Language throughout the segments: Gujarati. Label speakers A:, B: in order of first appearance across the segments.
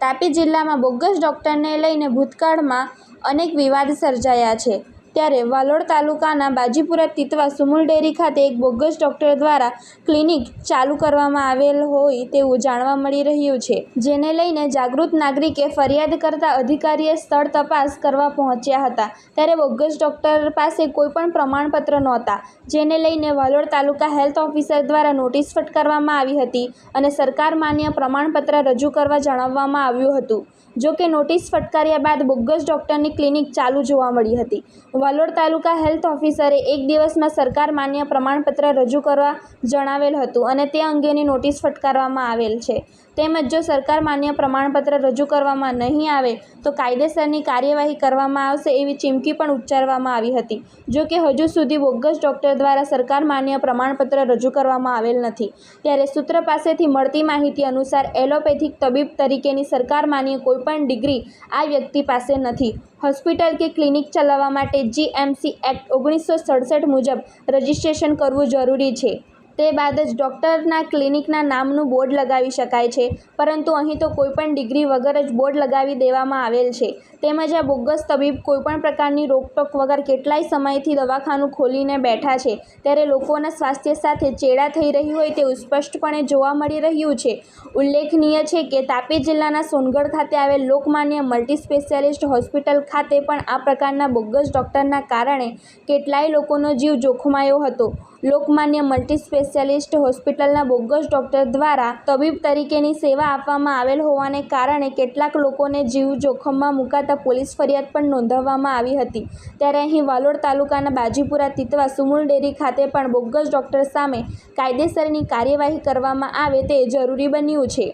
A: તાપી જિલ્લામાં બોગસ ડોક્ટરને લઈને ભૂતકાળમાં અનેક વિવાદ સર્જાયા છે. ત્યારે વાલોડ તાલુકાના બાજીપુરા તિતવા સુમુલ ડેરી ખાતે એક બોગસ ડોક્ટર દ્વારા ક્લિનિક ચાલુ કરવામાં આવેલ હોય તેવું જાણવા મળી રહ્યું છે. જેને લઈને જાગૃત નાગરિકે ફરિયાદ કરતા અધિકારીએ સ્થળ તપાસ કરવા પહોંચ્યા હતા. ત્યારે બોગસ ડોક્ટર પાસે કોઈપણ પ્રમાણપત્ર નહોતા. જેને લઈને વાલોડ તાલુકા હેલ્થ ઓફિસર દ્વારા નોટિસ ફટકારવામાં આવી હતી અને સરકાર માન્ય પ્રમાણપત્ર રજૂ કરવા જણાવવામાં આવ્યું હતું. જો કે નોટિસ ફટકાર્યા બાદ બોગસ ડોક્ટરની ક્લિનિક ચાલુ જોવા મળી હતી. વાલોડ તાલુકા હેલ્થ ઓફિસરે એક દિવસમાં સરકાર માન્ય પ્રમાણપત્ર રજૂ કરવા જણાવેલ હતું અને તે અંગેની નોટિસ ફટકારવામાં આવેલ છે. તેમજ જો સરકાર માન્ય પ્રમાણપત્ર રજૂ કરવામાં નહીં આવે, તો કાયદેસરની કાર્યવાહી કરવામાં આવશે એવી ચીમકી પણ ઉચ્ચારવામાં આવી હતી. જો કે હજુ સુધી બોગસ ડોક્ટર દ્વારા સરકાર માન્ય પ્રમાણપત્ર રજૂ કરવામાં આવેલ નથી. ત્યારે સૂત્ર પાસેથી મળતી માહિતી અનુસાર એલોપેથિક તબીબ તરીકેની સરકાર માન્ય કોઈપણ ડિગ્રી આ વ્યક્તિ પાસે નથી. હોસ્પિટલ કે ક્લિનિક ચલાવવા માટે જીએમસી એક્ટ ઓગણીસો સડસઠ મુજબ રજિસ્ટ્રેશન કરવું જરૂરી છે. તે બાદ જ ડૉક્ટરના ક્લિનિકના નામનું બોર્ડ લગાવી શકાય છે. પરંતુ અહીં તો કોઈપણ ડિગ્રી વગર જ બોર્ડ લગાવી દેવામાં આવેલ છે. તેમજ આ બોગસ તબીબ કોઈપણ પ્રકારની રોકટોક વગર કેટલાય સમયથી દવાખાનું ખોલીને બેઠા છે. ત્યારે લોકોના સ્વાસ્થ્ય સાથે ચેડા થઈ રહી હોય તેવું સ્પષ્ટપણે જોવા મળી રહ્યું છે. ઉલ્લેખનીય છે કે તાપી જિલ્લાના સોનગઢ ખાતે આવેલ લોકમાન્ય મલ્ટી સ્પેશિયાલિસ્ટ હોસ્પિટલ ખાતે પણ આ પ્રકારના બોગસ ડૉક્ટરના કારણે કેટલાય લોકોનો જીવ જોખમાયો હતો. લોકમાન્ય મલ્ટી સ્પેશિયાલિસ્ટ હોસ્પિટલના બોગસ ડૉક્ટર દ્વારા તબીબ તરીકેની સેવા આપવામાં આવેલ હોવાને કારણે કેટલાક લોકોને જીવ જોખમમાં મુકાતા પોલીસ ફરિયાદ પણ નોંધાવવામાં આવી હતી. ત્યારે અહીં વાલોડ તાલુકાના બાજીપુરા તિતવા સુમુલ ડેરી ખાતે પણ બોગસ ડૉક્ટર સામે કાયદેસરની કાર્યવાહી કરવામાં આવે તે જરૂરી બન્યું છે.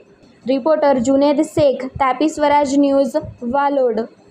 A: Reporter Juned Shaikh, Tapi Swaraj news, Valod.